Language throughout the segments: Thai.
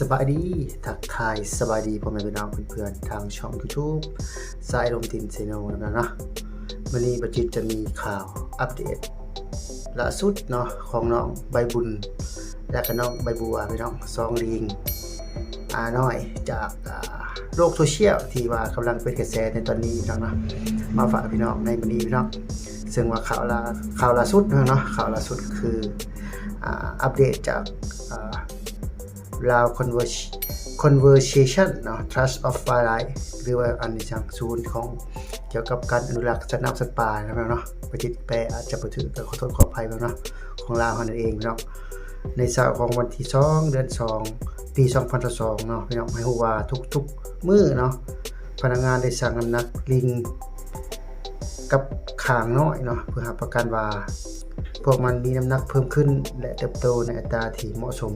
สบายดี ทักทายสบายดีพ่อแม่พี่น้องเพื่อนๆทางช่อง YouTube สายลมตินเซโนนะเนาะวันนี้ประจิตจะมีข่าวอัปเดตล่าสุดเนาะของน้องใบบุญ และก็น้องใบบัวพี่น้องซองลิงอาน้อยจากโลกโซเชียลที่ว่ากำลังเป็นกระแสในตอนนี้น้องเนาะมาฝากพี่น้องในวันนี้พี่น้องซึ่งว่าข่าวล่าข่าวล่าสุดเนาะข่าวล่าสุดคืออัปเดตจาก อ่าลาว Convers conversation เนาะ trust of wildlife หรือว่าอันนี้จังศูนย์ของเกี่ยวกับการอนุรักษ์สัตว์น้ำสัตว์ป่านะครับเนาะประจิตแปลอาจจะบ่ถือก็ขอโทษขออภัยแล้วเนาะของลาวนั่นเองพี่น้องในเช้าของวันที่2เดือน 2 ปี 2022เนาะพี่น้องให้ฮู้ว่าทุกๆมื้อเนาะพนักงานได้สั่งน้ำหนักลิงกับขางน้อยเนาะเพื่อหาประกันว่าพวกมันมีน้ำหนักเพิ่มขึ้นและเติบโตในอัตราที่เหมาะสม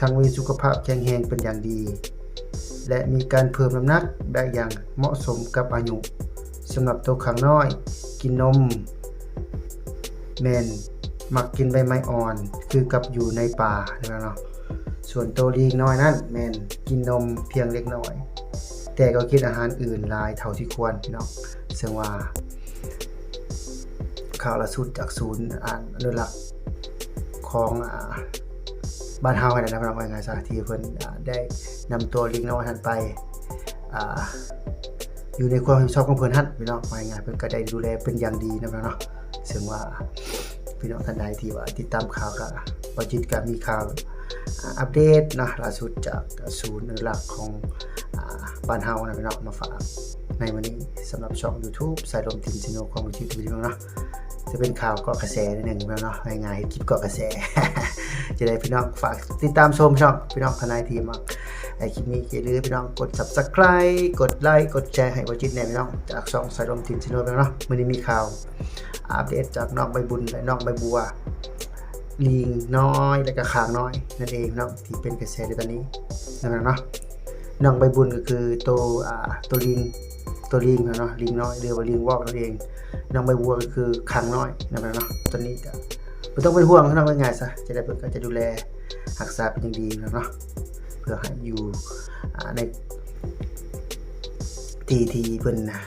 ทั้งมีสุขภาพแข็งแรงเป็นอย่างดี และมีการเพิ่มน้ำหนักได้อย่างเหมาะสมกับอายุสำหรับตัวขังน้อย กินนมแมนมักกินใบไม้อ่อน คือกับอยู่ในป่านะเนาะส่วนตัวลีกน้อยนั้นแมนกินนมเพียงเล็กน้อย แต่ก็กินอาหารอื่นหลายเท่าที่ควรพี่น้องซึ่งว่าข่าวล่าสุดจากศูนย์อ่านอนุรักษ์ของอ่า บ้านเฮาเนี่ยนะครับว่าไงซะที่เพิ่นอ่าได้นำตัวลิงน้อยหันไปอยู่ในความรับผิดชอบของเพิ่นหั่นพี่น้องว่าไงเพิ่นก็ได้ดูแลเป็นอย่างดีนะครับเนาะซึ่งว่าพี่น้องท่านใดที่ว่าติดตามข่าวก็ประจิตก็มีข่าวอัปเดตนะล่าสุดจากศูนย์อนุรักของบ้านเฮานะพี่น้องมาฝากในวันนี้สำหรับช่อง YouTube สายลมตินซิโนของจิตวิทยาเนาะ จะเป็นข่าวเก็กระแสนิดนึงแล้วเนาะง่ายๆคลิปเกาะกระแส จะได้พี่น้องฝากติดตามชมช่องพี่น้องพนายทีมไอคลิปนี้อย่าลืมพี่น้องกด subscribe กดไลค์กดแชร์ให้วจิตแน่พี่น้องจากช่องสายลมทีมซิโนไปเนาะวันนี้มีข่าวอัปเดตจากน้องใบบุญและน้องใบบัวลิงน้อยและก็ขางน้อยนั่นเองเนาะที่เป็นกระแสในตอนนี้นะเนาะน้องใบบุญก็คือตัวอ่าตัวลิง ตัวลิงนะเนาะลิงน้อยหรือว่าลิงวอกนั่นเองน้องใบบัวก็คือขางน้อยนะครับเนาะตอนนี้ก็ไม่ต้องเป็นห่วงน้องเป็นไงซะจะได้เพื่อนก็จะดูแลรักษาเป็นอย่างดีนะเนาะเพื่อให้อยู่ในทีทีเพิ่นนะ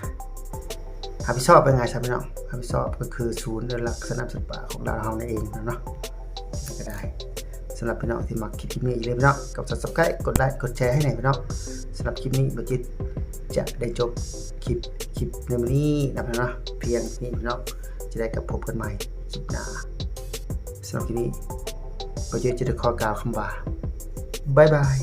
รับผิดชอบเป็นไงซะพี่น้องรับผิดชอบก็คือศูนย์อนุรักสนามสัตว์ป่าของเราเรานั่นเองนะเนาะก็ได้สำหรับพี่น้องที่มักคลิปนี้อย่าลืมพี่น้องกด subscribe กดไลค์กดแชร์ให้หน่อยพี่น้องสำหรับคลิปนี้บัจิต จะได้จบคลิปคลิปในวันนี้นะพี่น้องเพียงนี้พี่น้องจะได้กับพบกันใหม่คลิปหน้าสำหรับที่นี้ก็จะได้ขอกล่าวคำว่าบายบาย